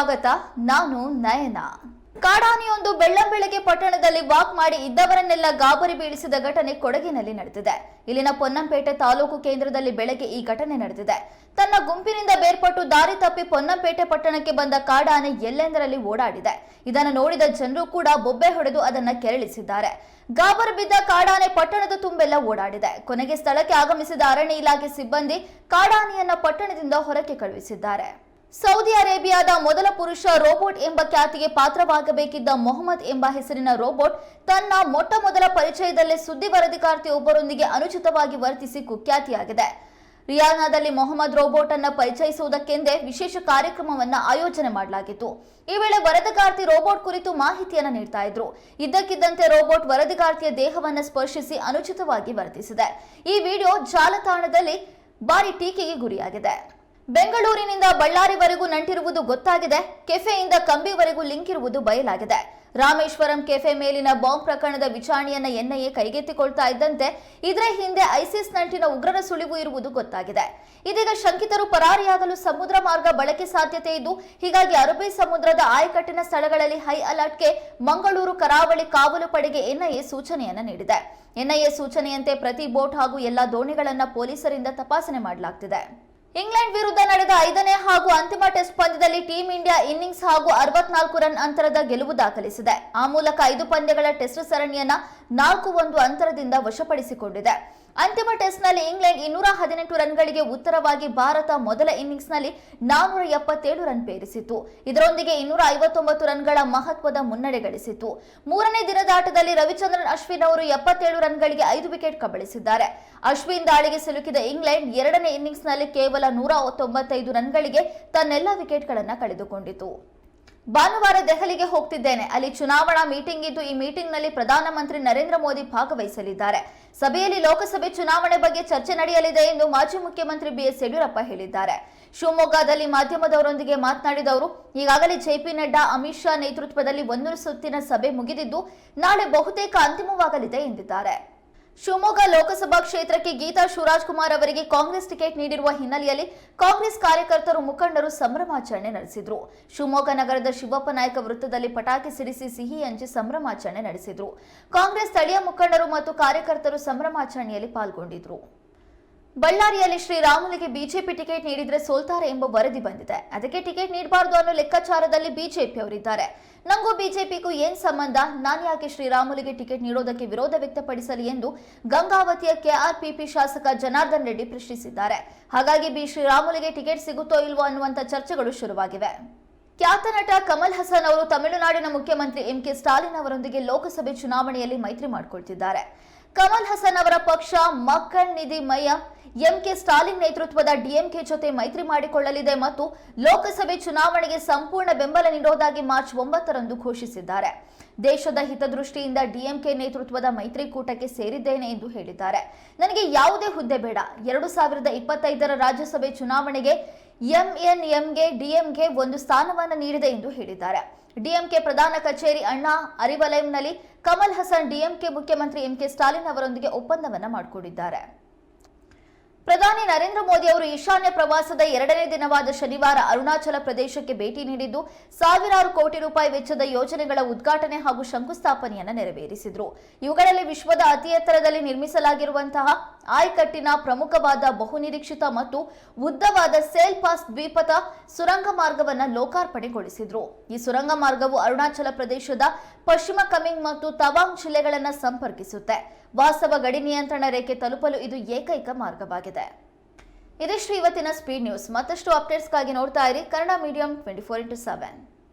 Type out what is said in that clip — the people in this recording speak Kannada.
ಸ್ವಾಗತ, ನಾನು ನಯನ. ಕಾಡಾನೆಯೊಂದು ಬೆಳ್ಳಂಬೆಳಗ್ಗೆ ಪಟ್ಟಣದಲ್ಲಿ ವಾಕ್ ಮಾಡಿ ಇದ್ದವರನ್ನೆಲ್ಲ ಗಾಬರಿ ಬೀಳಿಸಿದ ಘಟನೆ ಕೊಡಗಿನಲ್ಲಿ ನಡೆದಿದೆ. ಇಲ್ಲಿನ ಪೊನ್ನಂಪೇಟೆ ತಾಲೂಕು ಕೇಂದ್ರದಲ್ಲಿ ಬೆಳಗ್ಗೆ ಈ ಘಟನೆ ನಡೆದಿದೆ. ತನ್ನ ಗುಂಪಿನಿಂದ ಬೇರ್ಪಟ್ಟು ದಾರಿ ತಪ್ಪಿ ಪೊನ್ನಂಪೇಟೆ ಪಟ್ಟಣಕ್ಕೆ ಬಂದ ಕಾಡಾನೆ ಎಲ್ಲೆಂದರಲ್ಲಿ ಓಡಾಡಿದೆ. ಇದನ್ನು ನೋಡಿದ ಜನರು ಕೂಡ ಬೊಬ್ಬೆ ಹೊಡೆದು ಅದನ್ನ ಕೆರಳಿಸಿದ್ದಾರೆ. ಗಾಬರಿ ಬಿದ್ದ ಕಾಡಾನೆ ಪಟ್ಟಣದ ತುಂಬೆಲ್ಲ ಓಡಾಡಿದೆ. ಕೊನೆಗೆ ಸ್ಥಳಕ್ಕೆ ಆಗಮಿಸಿದ ಅರಣ್ಯ ಇಲಾಖೆ ಸಿಬ್ಬಂದಿ ಕಾಡಾನೆಯನ್ನ ಪಟ್ಟಣದಿಂದ ಹೊರಕ್ಕೆ ಕಳುಹಿಸಿದ್ದಾರೆ. ಸೌದಿ ಅರೇಬಿಯಾದ ಮೊದಲ ಪುರುಷ ರೋಬೋಟ್ ಎಂಬ ಖ್ಯಾತಿಗೆ ಪಾತ್ರವಾಗಬೇಕಿದ್ದ ಮೊಹಮ್ಮದ್ ಎಂಬ ಹೆಸರಿನ ರೋಬೋಟ್ ತನ್ನ ಮೊಟ್ಟ ಮೊದಲ ಪರಿಚಯದಲ್ಲೇ ಸುದ್ದಿ ವರದಿಗಾರ್ತಿಯೊಬ್ಬರೊಂದಿಗೆ ಅನುಚಿತವಾಗಿ ವರ್ತಿಸಿ ಕುಖ್ಯಾತಿಯಾಗಿದೆ. ರಿಯಾನಾದಲ್ಲಿ ಮೊಹಮ್ಮದ್ ರೋಬೋಟ್ ಅನ್ನ ಪರಿಚಯಿಸುವುದಕ್ಕೆಂದೇ ವಿಶೇಷ ಕಾರ್ಯಕ್ರಮವನ್ನ ಆಯೋಜನೆ ಮಾಡಲಾಗಿತ್ತು. ಈ ವೇಳೆ ವರದಿಗಾರ್ತಿ ರೋಬೋಟ್ ಕುರಿತು ಮಾಹಿತಿಯನ್ನ ನೀಡ್ತಾ ಇದ್ರು. ಇದ್ದಕ್ಕಿದ್ದಂತೆ ರೋಬೋಟ್ ವರದಿಗಾರ್ತಿಯ ದೇಹವನ್ನ ಸ್ಪರ್ಶಿಸಿ ಅನುಚಿತವಾಗಿ ವರ್ತಿಸಿದೆ. ಈ ವಿಡಿಯೋ ಜಾಲತಾಣದಲ್ಲಿ ಭಾರಿ ಟೀಕೆಗೆ ಗುರಿಯಾಗಿದೆ. ಬೆಂಗಳೂರಿನಿಂದ ಬಳ್ಳಾರಿವರೆಗೂ ನಂಟಿರುವುದು ಗೊತ್ತಾಗಿದೆ. ಕೆಫೆಯಿಂದ ಕಂಬಿವರೆಗೂ ಲಿಂಕ್ ಇರುವುದು ಬಯಲಾಗಿದೆ. ರಾಮೇಶ್ವರಂ ಕೆಫೆ ಮೇಲಿನ ಬಾಂಬ್ ಪ್ರಕರಣದ ವಿಚಾರಣೆಯನ್ನ ಎನ್ಐಎ ಕೈಗೆತ್ತಿಕೊಳ್ತಾ ಇದ್ದಂತೆ ಇದರ ಹಿಂದೆ ಐಸಿಸ್ ನಂಟಿನ ಉಗ್ರರ ಸುಳಿವು ಇರುವುದು ಗೊತ್ತಾಗಿದೆ. ಇದೀಗ ಶಂಕಿತರು ಪರಾರಿಯಾಗಲು ಸಮುದ್ರ ಮಾರ್ಗ ಬಳಕೆ ಸಾಧ್ಯತೆ ಇದ್ದು, ಹೀಗಾಗಿ ಅರಬ್ಬಿ ಸಮುದ್ರದ ಆಯಕಟ್ಟಿನ ಸ್ಥಳಗಳಲ್ಲಿ ಹೈ ಅಲರ್ಟ್ಗೆ ಮಂಗಳೂರು ಕರಾವಳಿ ಕಾವಲು ಪಡೆಗೆ ಎನ್ಐಎ ಸೂಚನೆಯನ್ನ ನೀಡಿದೆ. ಎನ್ಐಎ ಸೂಚನೆಯಂತೆ ಪ್ರತಿ ಬೋಟ್ ಹಾಗೂ ಎಲ್ಲಾ ದೋಣಿಗಳನ್ನ ಪೊಲೀಸರಿಂದ ತಪಾಸಣೆ ಮಾಡಲಾಗ್ತಿದೆ. ಇಂಗ್ಲೆಂಡ್ ವಿರುದ್ಧ ನಡೆದ ಐದನೇ ಹಾಗೂ ಅಂತಿಮ ಟೆಸ್ಟ್ ಪಂದ್ಯದಲ್ಲಿ ಟೀಂ ಇಂಡಿಯಾ ಇನ್ನಿಂಗ್ಸ್ ಹಾಗೂ ಅರವತ್ನಾಲ್ಕು ರನ್ ಅಂತರದ ಗೆಲುವು ದಾಖಲಿಸಿದೆ. ಆ ಮೂಲಕ ಐದು ಪಂದ್ಯಗಳ ಟೆಸ್ಟ್ ಸರಣಿಯನ್ನ ನಾಲ್ಕು ಒಂದು ಅಂತರದಿಂದ ವಶಪಡಿಸಿಕೊಂಡಿದೆ. ಅಂತಿಮ ಟೆಸ್ಟ್ನಲ್ಲಿ ಇಂಗ್ಲೆಂಡ್ ಇನ್ನೂರ ಹದಿನೆಂಟು ರನ್ಗಳಿಗೆ ಉತ್ತರವಾಗಿ ಭಾರತ ಮೊದಲ ಇನ್ನಿಂಗ್ಸ್ನಲ್ಲಿ ನಾನ್ನೂರ ಎಪ್ಪತ್ತೇಳು ರನ್ ಪೇರಿಸಿತು ಇದರೊಂದಿಗೆ ಇನ್ನೂರ ಐವತ್ತೊಂಬತ್ತು ರನ್ಗಳ ಮಹತ್ವದ ಮುನ್ನಡೆ ಗಳಿಸಿತು ಮೂರನೇ ದಿನದ ಆಟದಲ್ಲಿ ರವಿಚಂದ್ರನ್, ಅಶ್ವಿನ್ ಅವರು ಎಪ್ಪತ್ತೇಳು ರನ್ಗಳಿಗೆ ಐದು ವಿಕೆಟ್ ಕಬಳಿಸಿದ್ದಾರೆ. ಅಶ್ವಿನ್ ದಾಳಿಗೆ ಸಿಲುಕಿದ ಇಂಗ್ಲೆಂಡ್ ಎರಡನೇ ಇನ್ನಿಂಗ್ಸ್ನಲ್ಲಿ ಕೇವಲ ನೂರ ತೊಂಬತ್ತೈದು ರನ್ಗಳಿಗೆ ತನ್ನೆಲ್ಲ ವಿಕೆಟ್ಗಳನ್ನು ಕಳೆದುಕೊಂಡಿತು. ಭಾನುವಾರ ದೆಹಲಿಗೆ ಹೋಗ್ತಿದ್ದೇನೆ. ಅಲ್ಲಿ ಚುನಾವಣಾ ಮೀಟಿಂಗ್ ಇದ್ದು ಈ ಮೀಟಿಂಗ್ನಲ್ಲಿ ಪ್ರಧಾನಮಂತ್ರಿ ನರೇಂದ್ರ ಮೋದಿ ಭಾಗವಹಿಸಲಿದ್ದಾರೆ. ಸಭೆಯಲ್ಲಿ ಲೋಕಸಭೆ ಚುನಾವಣೆ ಬಗ್ಗೆ ಚರ್ಚೆ ನಡೆಯಲಿದೆ ಎಂದು ಮಾಜಿ ಮುಖ್ಯಮಂತ್ರಿ ಬಿಎಸ್ ಯಡಿಯೂರಪ್ಪ ಹೇಳಿದ್ದಾರೆ. ಶಿವಮೊಗ್ಗದಲ್ಲಿ ಮಾಧ್ಯಮದವರೊಂದಿಗೆ ಮಾತನಾಡಿದ ಅವರು ಈಗಾಗಲೇ ಜೆಪಿ ನಡ್ಡಾ, ಅಮಿತ್ ಶಾ ನೇತೃತ್ವದಲ್ಲಿ ಒಂದು ಸುತ್ತಿನ ಸಭೆ ಮುಗಿದಿದ್ದು, ನಾಳೆ ಬಹುತೇಕ ಅಂತಿಮವಾಗಲಿದೆ ಎಂದಿದ್ದಾರೆ. ಶಿವಮೊಗ್ಗ ಲೋಕಸಭಾ ಕ್ಷೇತ್ರಕ್ಕೆ ಗೀತಾ ಶಿವರಾಜ್ ಕುಮಾರ್ ಅವರಿಗೆ ಕಾಂಗ್ರೆಸ್ ಟಿಕೆಟ್ ನೀಡಿರುವ ಹಿನ್ನೆಲೆಯಲ್ಲಿ ಕಾಂಗ್ರೆಸ್ ಕಾರ್ಯಕರ್ತರು ಮುಖಂಡರು ಸಂಭ್ರಮಾಚರಣೆ ನಡೆಸಿದರು. ಶಿವಮೊಗ್ಗ ನಗರದ ಶಿವಪ್ಪ ನಾಯಕ ವೃತ್ತದಲ್ಲಿ ಪಟಾಕಿ ಸಿಡಿಸಿ ಸಿಹಿ ಹಂಚಿ ಸಂಭ್ರಮಾಚರಣೆ ನಡೆಸಿದರು. ಕಾಂಗ್ರೆಸ್ ಸ್ಥಳೀಯ ಮುಖಂಡರು ಮತ್ತು ಕಾರ್ಯಕರ್ತರು ಸಂಭ್ರಮಾಚರಣೆಯಲ್ಲಿ ಪಾಲ್ಗೊಂಡಿದ್ರು. ಬಳ್ಳಾರಿಯಲ್ಲಿ ಶ್ರೀರಾಮುಲಿಗೆ ಬಿಜೆಪಿ ಟಿಕೆಟ್ ನೀಡಿದ್ರೆ ಸೋಲ್ತಾರೆ ಎಂಬ ವರದಿ ಬಂದಿದೆ. ಅದಕ್ಕೆ ಟಿಕೆಟ್ ನೀಡಬಾರದು ಅನ್ನೋ ಲೆಕ್ಕಾಚಾರದಲ್ಲಿ ಬಿಜೆಪಿ ಅವರಿದ್ದಾರೆ. ನಂಗೂ ಬಿಜೆಪಿಗೂ ಏನ್ ಸಂಬಂಧ? ನಾನು ಯಾಕೆ ಶ್ರೀರಾಮುಲಿಗೆ ಟಿಕೆಟ್ ನೀಡೋದಕ್ಕೆ ವಿರೋಧ ವ್ಯಕ್ತಪಡಿಸಲಿ ಎಂದು ಗಂಗಾವತಿಯ ಕೆಆರ್ಪಿಪಿ ಶಾಸಕ ಜನಾರ್ದನ್ ರೆಡ್ಡಿ ಪ್ರಶ್ನಿಸಿದ್ದಾರೆ. ಹಾಗಾಗಿ ಬಿ ಶ್ರೀರಾಮುಲಿಗೆ ಟಿಕೆಟ್ ಸಿಗುತ್ತೋ ಇಲ್ವೋ ಅನ್ನುವಂಥ ಚರ್ಚೆಗಳು ಶುರುವಾಗಿವೆ. ಖ್ಯಾತ ನಟ ಕಮಲ್ ಹಸನ್ ಅವರು ತಮಿಳುನಾಡಿನ ಮುಖ್ಯಮಂತ್ರಿ ಎಂ ಕೆ ಸ್ಟಾಲಿನ್ ಅವರೊಂದಿಗೆ ಲೋಕಸಭೆ ಚುನಾವಣೆಯಲ್ಲಿ ಮೈತ್ರಿ ಮಾಡಿಕೊಳ್ತಿದ್ದಾರೆ. ಕಮಲ್ ಹಸನ್ ಅವರ ಪಕ್ಷ ಮಕ್ಕಳ್ ನಿಧಿ ಮಯ್ಯ ಎಂಕೆ ಸ್ಟಾಲಿನ್ ನೇತೃತ್ವದ ಡಿಎಂಕೆ ಜೊತೆ ಮೈತ್ರಿ ಮಾಡಿಕೊಳ್ಳಲಿದೆ ಮತ್ತು ಲೋಕಸಭೆ ಚುನಾವಣೆಗೆ ಸಂಪೂರ್ಣ ಬೆಂಬಲ ನೀಡುವುದಾಗಿ ಮಾರ್ಚ್ ಒಂಬತ್ತರಂದು ಘೋಷಿಸಿದ್ದಾರೆ. ದೇಶದ ಹಿತದೃಷ್ಟಿಯಿಂದ ಡಿಎಂಕೆ ನೇತೃತ್ವದ ಮೈತ್ರಿಕೂಟಕ್ಕೆ ಸೇರಿದ್ದೇನೆ ಎಂದು ಹೇಳಿದ್ದಾರೆ. ನನಗೆ ಯಾವುದೇ ಹುದ್ದೆ ಬೇಡ. ಎರಡು ಸಾವಿರದ ಇಪ್ಪತ್ತೈದರ ರಾಜ್ಯಸಭೆ ಚುನಾವಣೆಗೆ ಎಂಎನ್ಎಂಗೆ ಡಿಎಂಗೆ ಒಂದು ಸ್ಥಾನವನ್ನು ನೀಡಿದೆ ಎಂದು ಹೇಳಿದ್ದಾರೆ. ಡಿಎಂಕೆ ಪ್ರಧಾನ ಕಚೇರಿ ಅಣ್ಣಾ ಅರಿವಲಯಂನಲ್ಲಿ ಕಮಲ್ ಹಸನ್ ಡಿಎಂಕೆ ಮುಖ್ಯಮಂತ್ರಿ ಎಂಕೆ ಸ್ಟಾಲಿನ್ ಅವರೊಂದಿಗೆ ಒಪ್ಪಂದವನ್ನು ಮಾಡಿಕೊಂಡಿದ್ದಾರೆ. ಪ್ರಧಾನಿ ನರೇಂದ್ರ ಮೋದಿ ಅವರು ಈಶಾನ್ಯ ಪ್ರವಾಸದ ಎರಡನೇ ದಿನವಾದ ಶನಿವಾರ ಅರುಣಾಚಲ ಪ್ರದೇಶಕ್ಕೆ ಭೇಟಿ ನೀಡಿದ್ದು, ಸಾವಿರಾರು ಕೋಟಿ ರೂಪಾಯಿ ವೆಚ್ಚದ ಯೋಜನೆಗಳ ಉದ್ಘಾಟನೆ ಹಾಗೂ ಶಂಕುಸ್ಥಾಪನೆಯನ್ನು ನೆರವೇರಿಸಿದರು. ಇವುಗಳಲ್ಲಿ ವಿಶ್ವದ ಅತಿ ಎತ್ತರದಲ್ಲಿ ನಿರ್ಮಿಸಲಾಗಿರುವಂತಹ ಆಯ್ಕಟ್ಟಿನ ಪ್ರಮುಖವಾದ ಬಹುನಿರೀಕ್ಷಿತ ಮತ್ತು ಉದ್ದವಾದ ಸೇಲ್ ಪಾಸ್ ದ್ವೀಪದ ಸುರಂಗ ಮಾರ್ಗವನ್ನು ಲೋಕಾರ್ಪಣೆಗೊಳಿಸಿದ್ರು. ಈ ಸುರಂಗ ಮಾರ್ಗವು ಅರುಣಾಚಲ ಪ್ರದೇಶದ ಪಶ್ಚಿಮ ಕಮಿಂಗ್ ಮತ್ತು ತವಾಂಗ್ ಜಿಲ್ಲೆಗಳನ್ನು ಸಂಪರ್ಕಿಸುತ್ತೆ. ವಾಸ್ತವ ಗಡಿ ನಿಯಂತ್ರಣ ರೇಖೆ ತಲುಪಲು ಇದು ಏಕೈಕ ಮಾರ್ಗವಾಗಿದೆ. ಇದಿಷ್ಟು ಇವತ್ತಿನ ಸ್ಪೀಡ್ ನ್ಯೂಸ್ ಮತ್ತಷ್ಟು ಅಪ್ಡೇಟ್ಸ್ಗಾಗಿ ನೋಡ್ತಾ ಇರಿ Kannada medium twenty four into seven